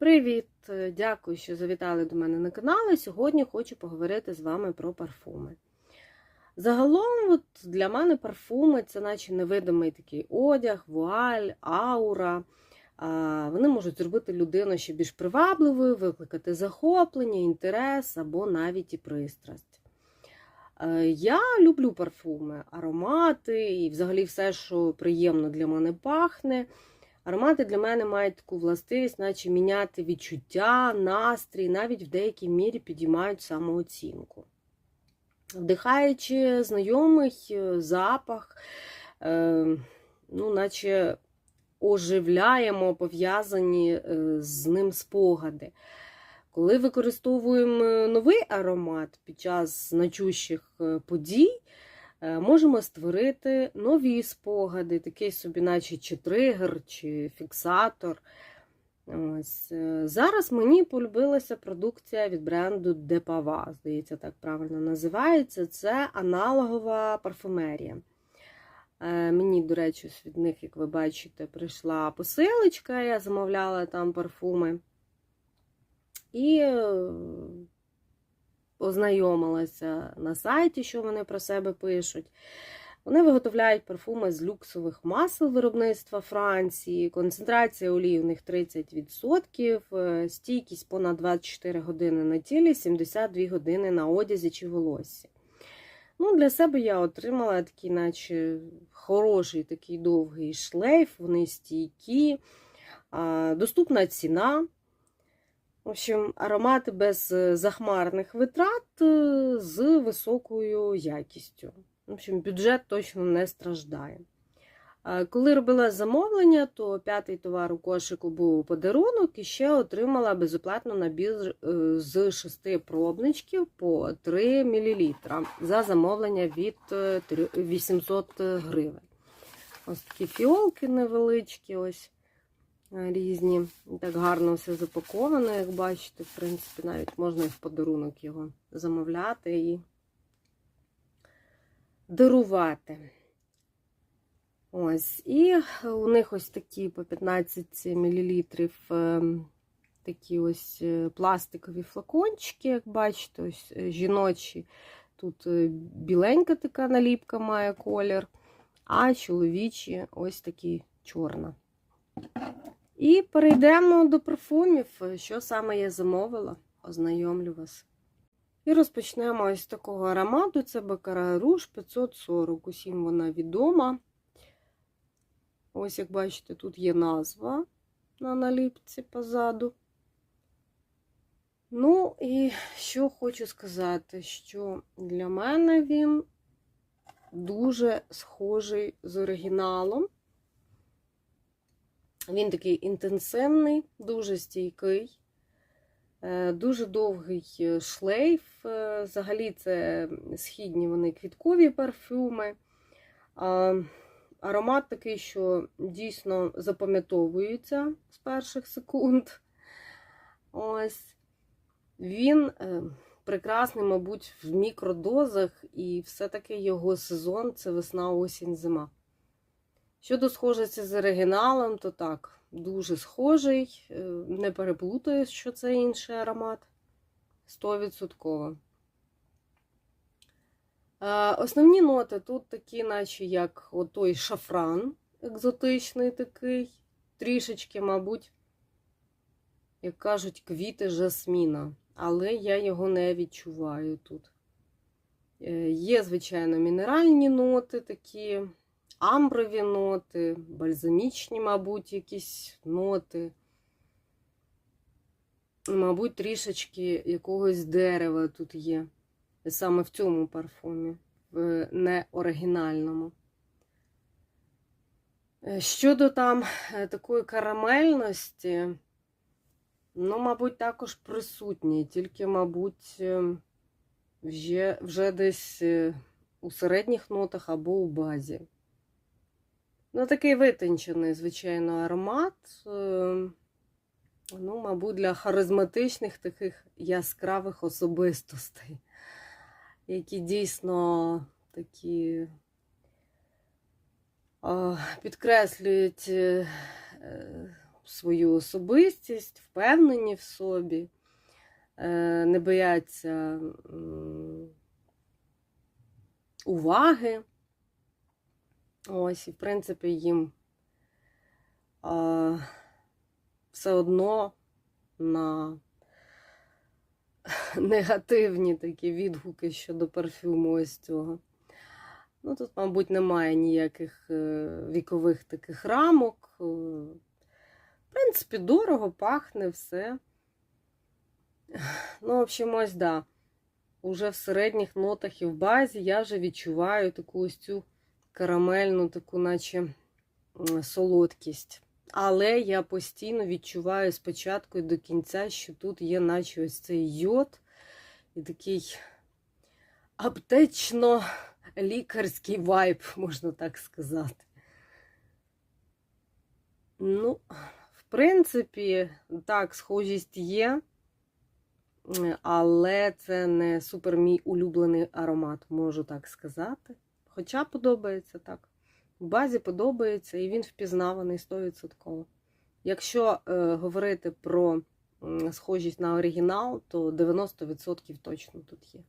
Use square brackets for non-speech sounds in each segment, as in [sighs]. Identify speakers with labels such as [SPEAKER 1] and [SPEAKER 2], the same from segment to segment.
[SPEAKER 1] Привіт! Дякую, що завітали до мене на канал. Сьогодні хочу поговорити з вами про парфуми. Загалом, от для мене парфуми це наче невидимий такий одяг, вуаль, аура. Вони можуть зробити людину ще більш привабливою, викликати захоплення, інтерес або навіть і пристрасть. Е, Я люблю парфуми, аромати і взагалі все, що приємно для мене пахне. Аромати для мене мають таку властивість, наче міняти відчуття, настрій, навіть в деякій мірі підіймають самооцінку. Вдихаючи знайомий е, запах, е, ну, наче оживляємо пов'язані е, з ним спогади. Коли використовуємо новий аромат під час значущих подій, можемо створити нові спогади, такий собі, наче чи тригер, чи фіксатор. Ось. е, Зараз мені полюбилася продукція від бренду Депава, здається, так правильно називається. Це аналогова парфумерія. Е, Мені, до речі, від них, як ви бачите, прийшла посилочка, я замовляла там парфуми. І е, ознайомилася на сайті, що вони про себе пишуть. Вони виготовляють парфуми з люксових масел виробництва Франції. Концентрація олії у них 30%, е, стійкість понад 24 години на тілі, 72 години на одязі чи волоссі. Ну, Для себе я отримала такий, наче хороший такий довгий шлейф, вони стійкі, доступна ціна. В общем, аромати без е, захмарних витрат е, з високою якістю. В общем, бюджет точно не страждає. Коли робила замовлення, то п'ятий товар у кошику був подарунок і ще отримала безоплатно набір е, з шести пробничків по 3 мл за замовлення від е, 800 гривень. Ось такі фіолки невеличкі, ось е, різні. Так гарно все запаковано, як бачите. В принципі, навіть можна і в подарунок його замовляти і дарувати. Ось, і у них ось такі по 15 мл такі ось е, пластикові флакончики, як бачите, ось е, жіночі. Тут е, біленька така наліпка має колір, а чоловічі ось такі чорна. І перейдемо до парфумів. Що саме я замовила, ознайомлю вас. І розпочнемо ось з такого аромату. Це Бакара Руж 540. Усім вона відома. Ось, як бачите, тут є назва на наліпці позаду. Ну, і що хочу сказати, що для мене він дуже схожий з оригіналом. Він такий інтенсивний, дуже стійкий, е, дуже довгий е, шлейф. Е, Взагалі, це східні вони квіткові парфюми. Аромат такий, що дійсно запам'ятовується з перших секунд. Ось. Він прекрасний, мабуть, в мікродозах, і все-таки його сезон це весна, осінь, зима. Щодо схожості з оригіналом, то так, дуже схожий. е, Не переплутаю, що це інший аромат. 100%. Е, Основні ноти тут такі, наче як отой шафран екзотичний такий, трішечки, мабуть, як кажуть, квіти жасміна, але я його не відчуваю тут. Е, Є, звичайно, мінеральні ноти, такі амброві ноти, бальзамічні, мабуть, якісь ноти. Мабуть, трішечки якогось дерева тут є. Саме в цьому парфумі, в неоригінальному. Е, Щодо там е, такої карамельності, ну, мабуть, також присутні, тільки, мабуть, е, вже, вже десь у середніх нотах або у базі. Ну, такий витончений, звичайно, аромат. е, Ну, мабуть, для харизматичних таких яскравих особистостей які дійсно такі підкреслюють е, е, свою особистість, впевнені в собі, е, не бояться уваги. Ось, і, в принципі, їм а, все одно на [laughs] негативні такі відгуки щодо парфюму ось цього. Ну, тут, мабуть, немає ніяких е, вікових таких рамок. Е, В принципі, дорого, пахне все. [sighs] Ну, в общем, ось, да. Уже в середніх нотах і в базі я вже відчуваю таку ось цю карамельну, таку, наче солодкість. Але я постійно відчуваю спочатку і до кінця, що тут є, наче ось цей йод і такий аптечно-лікарський вайб, можна так сказати. Ну, в принципі, так, схожість є, але це не супер мій улюблений аромат, можу так сказати. Хоча подобається так. В базі подобається і він впізнаваний 100%. Якщо е, говорити про м, схожість на оригінал, то 90% точно тут є.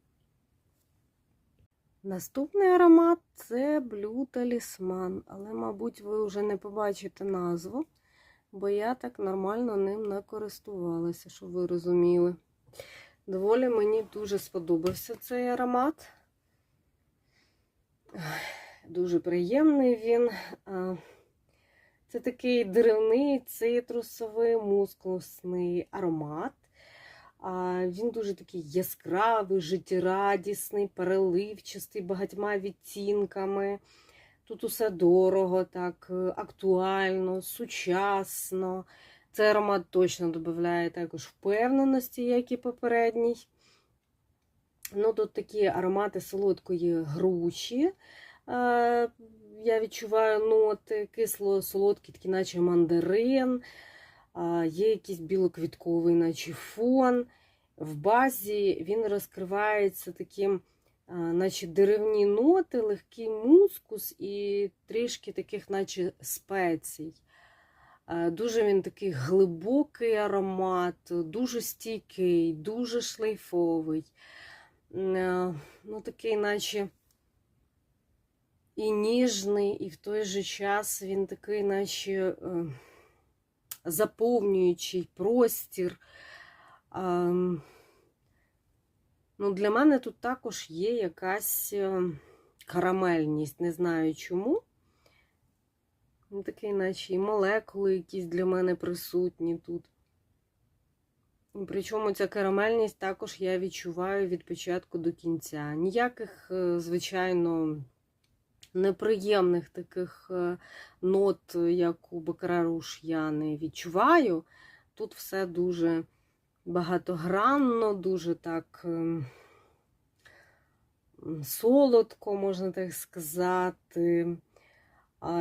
[SPEAKER 1] Наступний аромат це Blue Talisman, але, мабуть, ви вже не побачите назву, бо я так нормально ним не користувалася, щоб ви розуміли. Доволі мені дуже сподобався цей аромат. Дуже приємний він. Це такий деревний цитрусовий мускусний аромат. Він дуже такий яскравий, життєрадісний, переливчастий, багатьма відтінками. Тут усе дорого, так, е, актуально, сучасно. Цей аромат точно додає також впевненості, як і попередній. Ну, Тут такі аромати солодкої груші. Е, Я відчуваю ноти, кисло-солодкі, такі, наче мандарин. Е, Є якийсь білоквітковий, наче фон. В базі він розкривається таким, е, наче деревні ноти, легкий мускус і трішки таких, наче спецій. Е, Дуже він такий глибокий аромат, дуже стійкий, дуже шлейфовий. Е, Ну, такий, наче і ніжний, і в той же час він такий, наче е, заповнюючий простір. Ну, Для мене тут також є якась е, карамельність, не знаю чому. Ну, Такий, наче і молекули якісь для мене присутні тут. Причому ця карамельність також я відчуваю від початку до кінця. Ніяких, е, звичайно, неприємних таких е, нот, як у Бакараруш, я не відчуваю. Тут все дуже багатогранно, дуже так ем, солодко, можна так сказати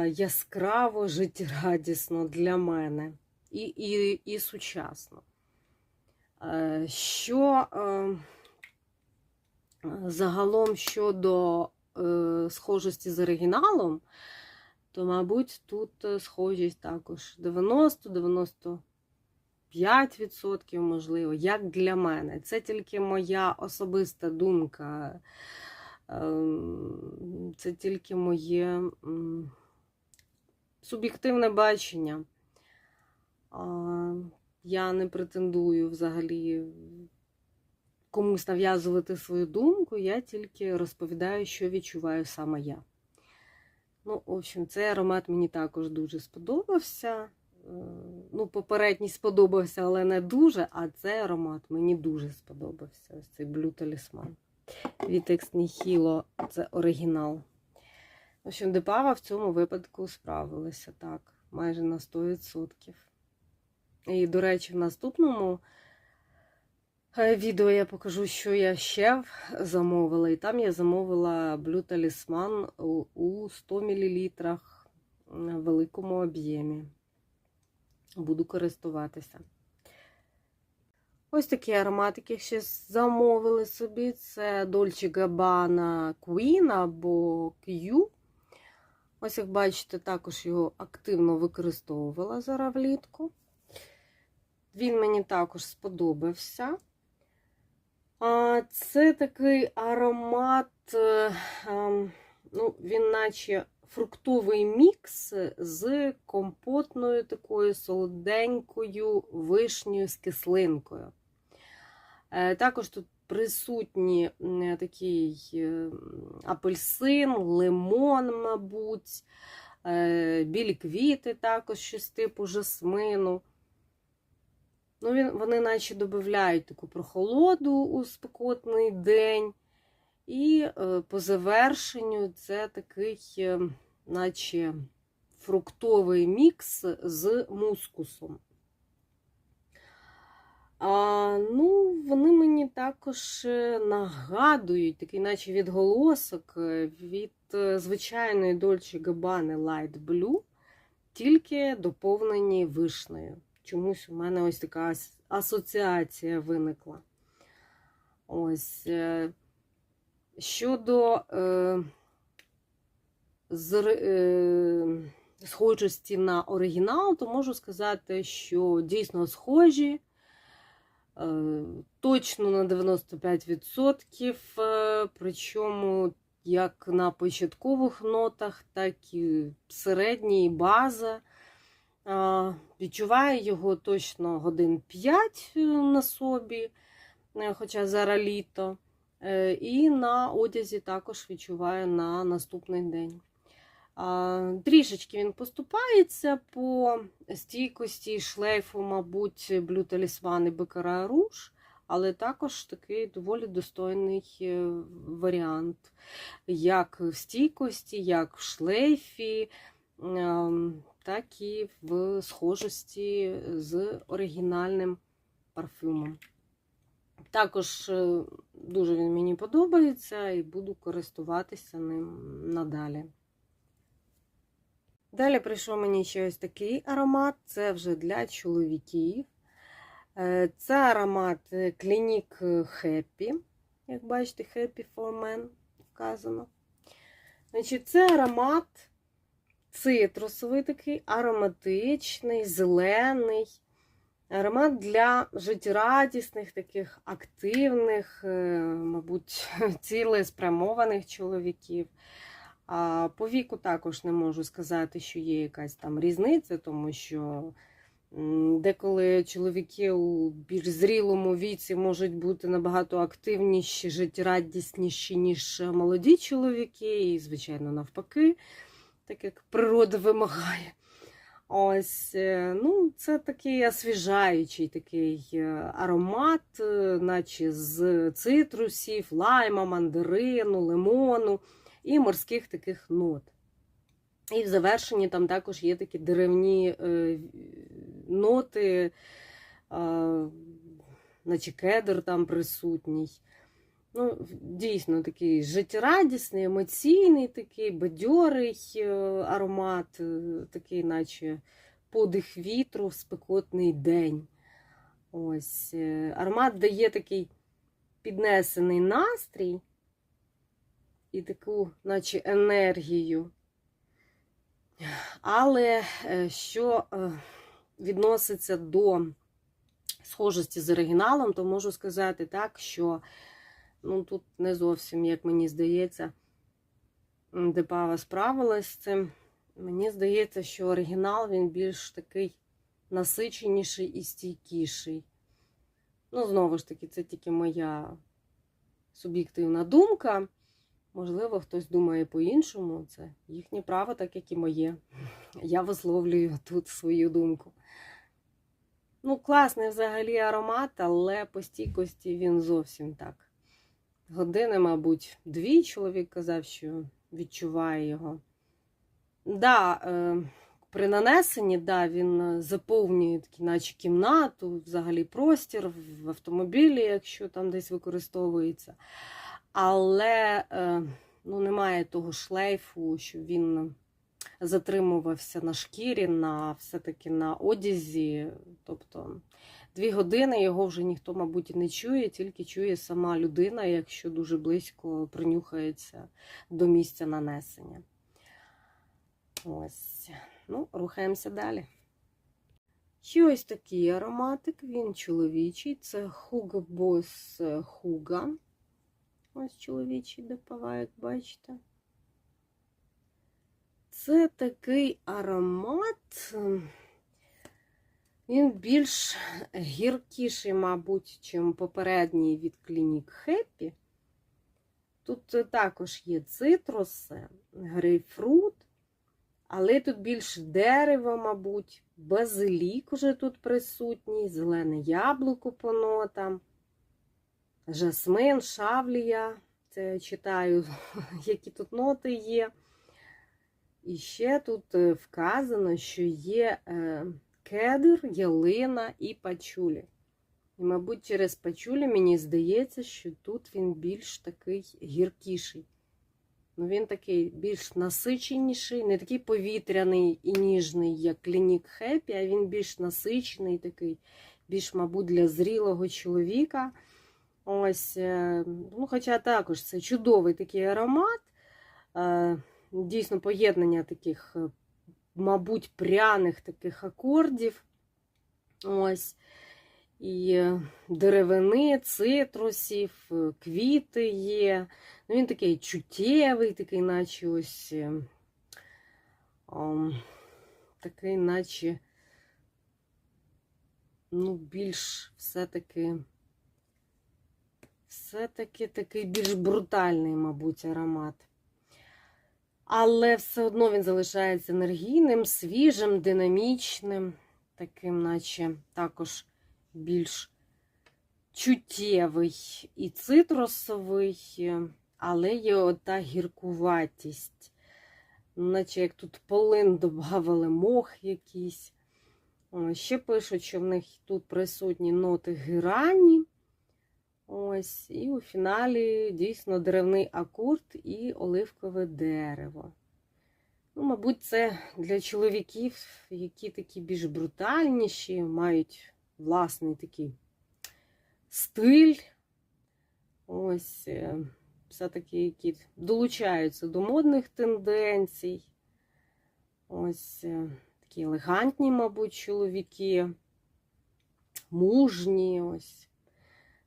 [SPEAKER 1] яскраво, життєрадісно для мене і, і, і сучасно. Е, Що е, загалом щодо е, схожості з оригіналом, то, мабуть, тут схожість також 90-95%, можливо, як для мене. Це тільки моя особиста думка. Ем, Це тільки моє суб'єктивне бачення. Я не претендую взагалі комусь нав'язувати свою думку, я тільки розповідаю, що відчуваю саме я. Ну, в общем, цей аромат мені також дуже сподобався. Е, Ну, попередній сподобався, але не дуже, а цей аромат мені дуже сподобався. Ось цей Blue Talisman. Vitex Nihilo – це оригінал. В общем, Депава в цьому випадку справилася так, майже на 100%. І, до речі, в наступному е, відео я покажу, що я ще замовила. І там я замовила у- у 100 мл в великому об'ємі. Буду користуватися. Ось такі ароматики ще замовили собі. Це Dolce Gabbana Queen або Q. Ось, як бачите, також його активно використовувала зараз влітку. Він мені також сподобався. Це такий аромат, е, ем, ну, він наче фруктовий мікс з компотною такою солоденькою вишнею з кислинкою. Е, Також тут присутні такий е, апельсин, лимон, мабуть, білі квіти, також щось типу жасмину. Ну, він, вони наче додають таку прохолоду у спекотний день. І е, по завершенню це такий, е, наче фруктовий мікс з мускусом. А, ну, вони мені також е, нагадують такий, наче відголосок е, від е, звичайної Dolce Gabbana Light Blue, тільки доповнені вишнею. Чомусь у мене ось така асоціація виникла. Ось. е, Щодо е, зр- е, схожості на оригінал, то можу сказати, що дійсно схожі. Е, Точно на 95%, е, причому як на початкових нотах, так і середній база. Відчуваю його точно годин 5 на собі, е, хоча зараз літо. Е, І на одязі також відчуваю на наступний день. Трішечки він поступається по стійкості шлейфу, мабуть, Blue Talisman і Бекара Руж, але також такий доволі достойний е, варіант, як в стійкості, як в шлейфі, ем, так і в схожості з оригінальним парфюмом. Також е, дуже він мені подобається і буду користуватися ним надалі. Далі прийшов мені ще ось такий аромат, це вже для чоловіків. Е, Це аромат Clinique Happy. Як бачите, Happy for Men вказано. Значить, Це аромат цитрусовий такий, ароматичний, зелений. Аромат для життєрадісних, таких активних, е, мабуть, [laughs] цілеспрямованих чоловіків. А по віку також не можу сказати, що є якась там різниця, тому що деколи чоловіки у більш зрілому віці можуть бути набагато активніші, життєрадісніші, ніж молоді чоловіки, і, звичайно, навпаки, так як природа вимагає. Ось, е, ну, це такий освіжаючий такий е, аромат, е, наче з цитрусів, лайма, мандарину, лимону і морських таких нот. І в завершенні там також є такі деревні ноти, наче кедр там присутній. Ну, дійсно такий життєрадісний, емоційний, такий бадьорий е, аромат, е, такий, наче подих вітру в спекотний день. Ось. е, Аромат дає такий піднесений настрій і таку, наче енергію. Але що відноситься до схожості з оригіналом, то можу сказати так, що ну, тут не зовсім, як мені здається, Депава справилась з цим. Мені здається, що оригінал він більш такий насиченіший і стійкіший. Ну, знову ж таки, це тільки моя суб'єктивна думка. Можливо, хтось думає по-іншому. Це їхнє право, так як і моє. Я висловлюю тут свою думку. Ну, класний взагалі аромат, але по стійкості він зовсім так. Години, мабуть, дві чоловік казав, що відчуває його. Да, е, при нанесенні, да, він заповнює такі, наче кімнату, взагалі простір в автомобілі, якщо там десь використовується. Але е, ну, немає того шлейфу, що він затримувався на шкірі, на все-таки на одязі. Тобто дві години його вже ніхто, мабуть, не чує, тільки чує сама людина, якщо дуже близько принюхається до місця нанесення. Ось. Ну, рухаємося далі. Ще ось такий ароматик, він чоловічий. Це Hugo Boss Huga. Ось чоловічий допава, як бачите. Це такий аромат. Він більш гіркіший, мабуть, чим попередній від Clinique Happy. Тут також є цитруси, грейпфрут, але тут більш дерево, мабуть, базилік уже тут присутній, зелене яблуко по нотам, жасмин, шавлія. Це я читаю, [laughs] які тут ноти є. І ще тут е, вказано, що є е, кедр, ялина і пачулі. І, мабуть, через пачулі мені здається, що тут він більш такий гіркіший. Ну, Він такий більш насиченіший, не такий повітряний і ніжний, як Клінік Хеппі, а він більш насичений, такий, більш, мабуть, для зрілого чоловіка. Ось, е, ну, Хоча також це чудовий такий аромат. Е, Дійсно, поєднання таких, е, мабуть, пряних таких акордів. Ось і деревини, цитрусів, квіти є. Ну, Він такий чуттєвий, такий, наче ось о, такий, наче, ну, більш все-таки, все-таки такий більш брутальний, мабуть, аромат. Але все одно він залишається енергійним, свіжим, динамічним, таким, наче також більш чуттєвий і цитрусовий, але є ота гіркуватість. Наче як тут полин додавали мох якийсь. Ще пишуть, що в них тут присутні ноти герані. Ось, І у фіналі дійсно деревний акурт і оливкове дерево. Ну, Мабуть, це для чоловіків, які такі більш брутальніші, мають власний такий стиль. Ось, е, все-таки, які долучаються до модних тенденцій. Ось е, такі елегантні, мабуть, чоловіки, мужні. ось.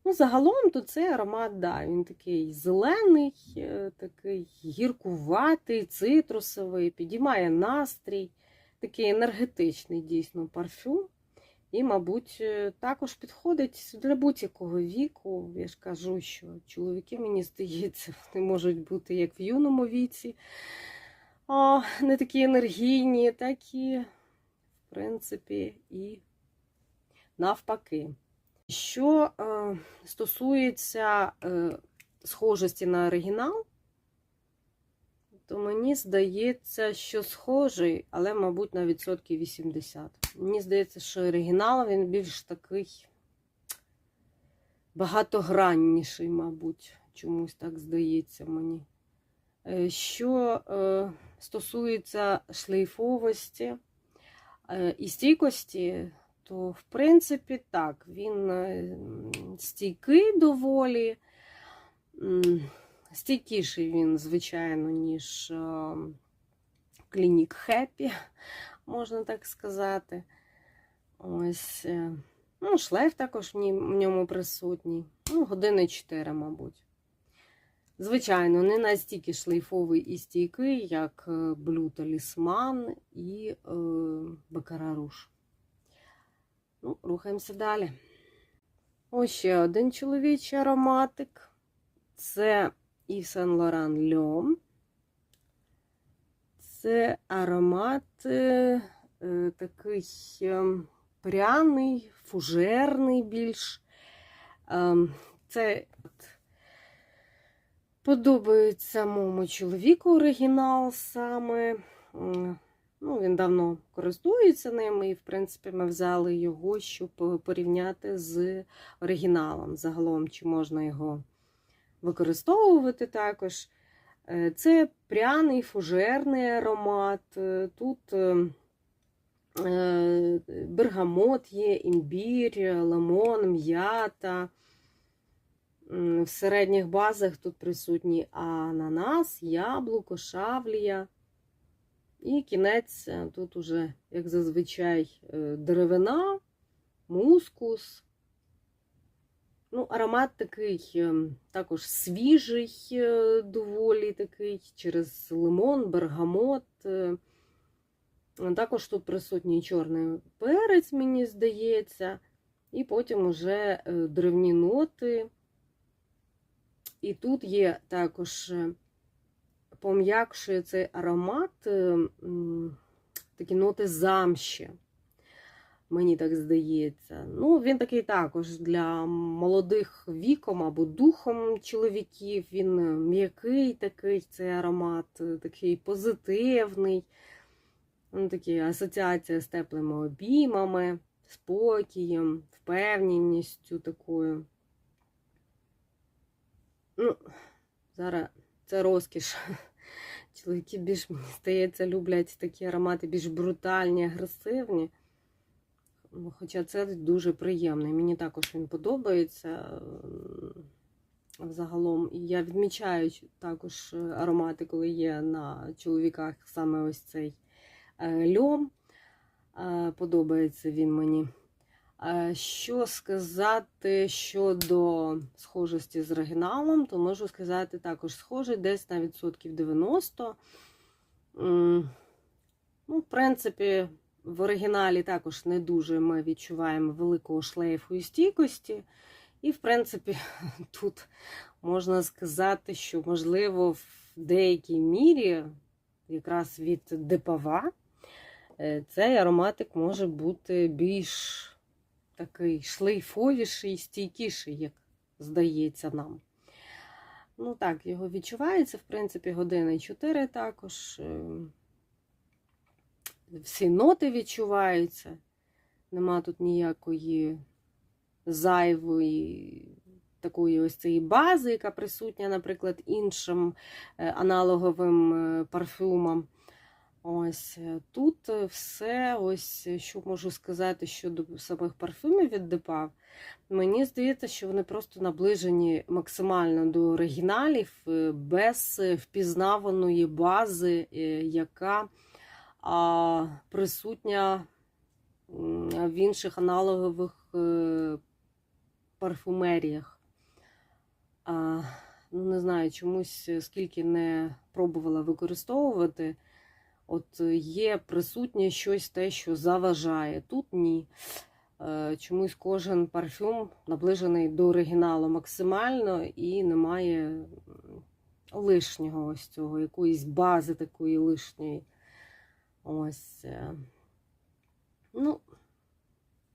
[SPEAKER 1] Ну, Загалом то цей аромат, да, він такий зелений, е, такий гіркуватий, цитрусовий, підіймає настрій, такий енергетичний дійсно парфюм. І, мабуть, е, також підходить для будь-якого віку. Я ж кажу, що чоловіки, мені здається, [laughs] вони можуть бути як в юному віці, а не такі енергійні, так і, в принципі, і навпаки. Що е, стосується е, схожості на оригінал, то мені здається, що схожий, але, мабуть, на відсотки 80. Мені здається, що оригінал він більш такий багатогранніший, мабуть, чомусь так здається мені. Е, що е, стосується шлейфовості е, і стійкості, то, в принципі, так, він е, стійкий доволі. Стійкіший він, звичайно, ніж клінік Хеппі, можна так сказати. Ось, е, ну, шлейф також в ньому присутній. Ну, години 4, мабуть. Звичайно, не настільки шлейфовий і стійкий, як Блю Талісман і е, Бакараруш. Ну, рухаємося далі. Ось ще один чоловічий ароматик. Це Yves Saint Laurent L'Homme. Це аромат е, е, такий е, пряний, фужерний більш. Е, це подобається самому чоловіку оригінал саме. Ну, Він давно користується ним, і, в принципі, ми взяли його, щоб порівняти з оригіналом. Загалом, чи можна його використовувати також. Е, це пряний фужерний аромат. Е, тут е, бергамот є, імбір, лимон, м'ята. В середніх базах тут присутні ананас, яблуко, шавлія. І кінець е, тут уже, як зазвичай, е, деревина, мускус. Ну, аромат такий е, також свіжий, доволі такий, через лимон, бергамот. Також тут присутній чорний перець, мені здається, і потім уже деревні ноти. І тут є також пом'якшує цей аромат, е, такі ноти замші. Мені так здається. Ну, він такий також для молодих віком або духом чоловіків. Він е, м'який такий цей аромат, е, такий позитивний. Ну, такі асоціація з теплими обіймами, спокієм, впевненістю такою. Ну, зараз це розкіш. Чоловіки більш, мені здається, люблять такі аромати більш брутальні, агресивні. Ну, Хоча це дуже приємний. Мені також він подобається взагалом. І я відмічаю також аромати, коли є на чоловіках саме ось цей е, льом. Е, Подобається він мені. Е, Що сказати щодо схожості з оригіналом, то можу сказати також схожий, десь на відсотків 90. Ну, в принципі, в оригіналі також не дуже ми відчуваємо великого шлейфу і стійкості. І, в принципі, [laughs] тут можна сказати, що, можливо, в деякій мірі, якраз від депава, е, цей ароматик може бути більш такий шлейфовіший, стійкіший, як здається нам. Ну так, його відчувається, в принципі, години 4 також. е, Всі ноти відчуваються. Нема тут ніякої зайвої такої ось цієї бази, яка присутня, наприклад, іншим е, аналоговим е, парфюмам. Ось е, тут все, ось е, що можу сказати щодо самих парфюмів від Депав. Мені здається, що вони просто наближені максимально до оригіналів е, без е, впізнаваної бази, яка присутня в інших аналогових парфумеріях. Ну, не знаю, чомусь скільки не пробувала використовувати. От е, є присутнє щось те, що заважає. Тут ні. Е, Чомусь кожен парфюм наближений до оригіналу максимально і немає лишнього ось цього, якоїсь бази такої лишньої. Ось. е. Ну,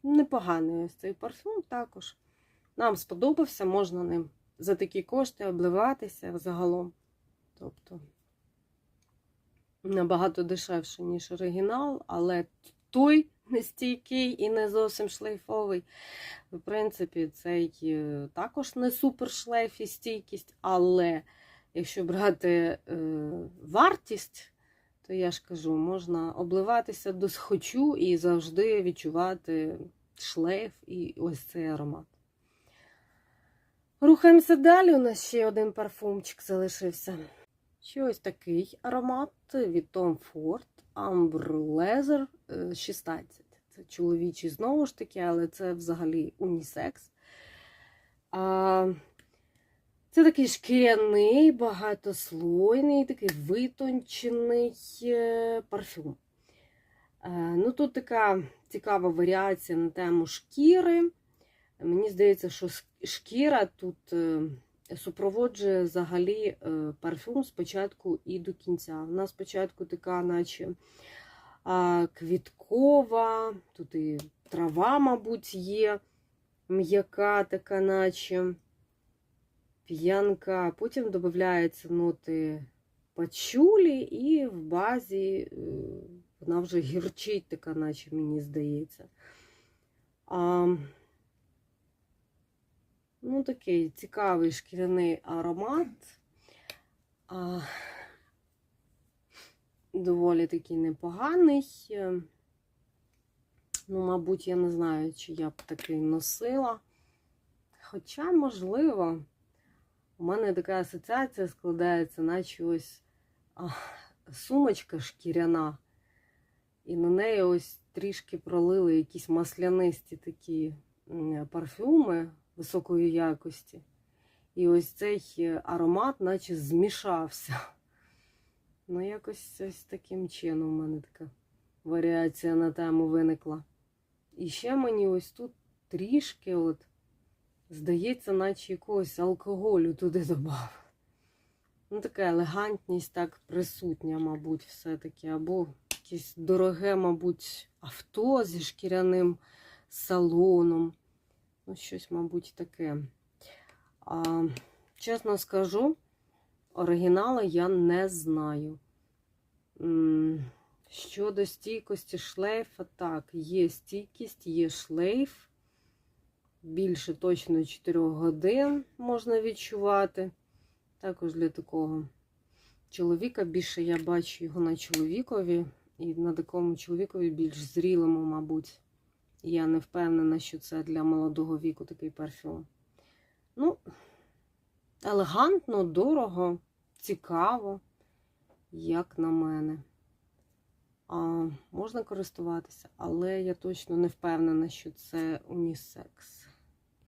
[SPEAKER 1] непоганий ось цей парфюм також. Нам сподобався, можна ним за такі кошти обливатися взагалом. Тобто набагато дешевше, ніж оригінал, але той нестійкий і не зовсім шлейфовий. В принципі, цей е, також не супер шлейф і стійкість, але якщо брати е, вартість, то я ж кажу, можна обливатися до схочу і завжди відчувати шлейф і ось цей аромат. Рухаємося далі. У нас ще один парфумчик залишився. Ще ось такий аромат від Tom Ford Amber Leather е, 16. Це чоловічий знову ж таки, але це взагалі унісекс. А, Це такий шкіряний, багатослойний, такий витончений е, парфюм. Е, Ну, Тут така цікава варіація на тему шкіри. Мені здається, що шкіра тут е, супроводжує взагалі е, парфюм спочатку і до кінця. Вона спочатку така, наче квіткова, тут і трава, мабуть, є, м'яка така, наче п'янка. Потім додаються ноти пачулі, і в базі е, вона вже гірчить, така, наче мені здається. А, Ну, такий цікавий шкіряний аромат. А, доволі такий непоганий. Ну, мабуть, я не знаю, чи я б такий носила. Хоча, можливо, у мене така асоціація складається, наче ось а, сумочка шкіряна, і на неї ось трішки пролили якісь маслянисті такі парфюми високої якості. І ось цей е, аромат, наче змішався. [laughs] Ну, якось ось таким чином у мене така варіація на тему виникла. І ще мені ось тут трішки, от, здається, наче якогось алкоголю туди додав. Ну, така елегантність так присутня, мабуть, все-таки. Або якесь дороге, мабуть, авто зі шкіряним салоном. Ну, щось, мабуть, таке. А, чесно скажу, оригінала я не знаю. Щодо стійкості шлейфа, так, є стійкість, є шлейф. Більше точно 4 годин можна відчувати. Також для такого чоловіка більше я бачу його на чоловікові, і на такому чоловікові більш зрілому, мабуть. Я не впевнена, що це для молодого віку такий парфюм. Ну, елегантно, дорого, цікаво, як на мене. А, можна користуватися, але я точно не впевнена, що це унісекс.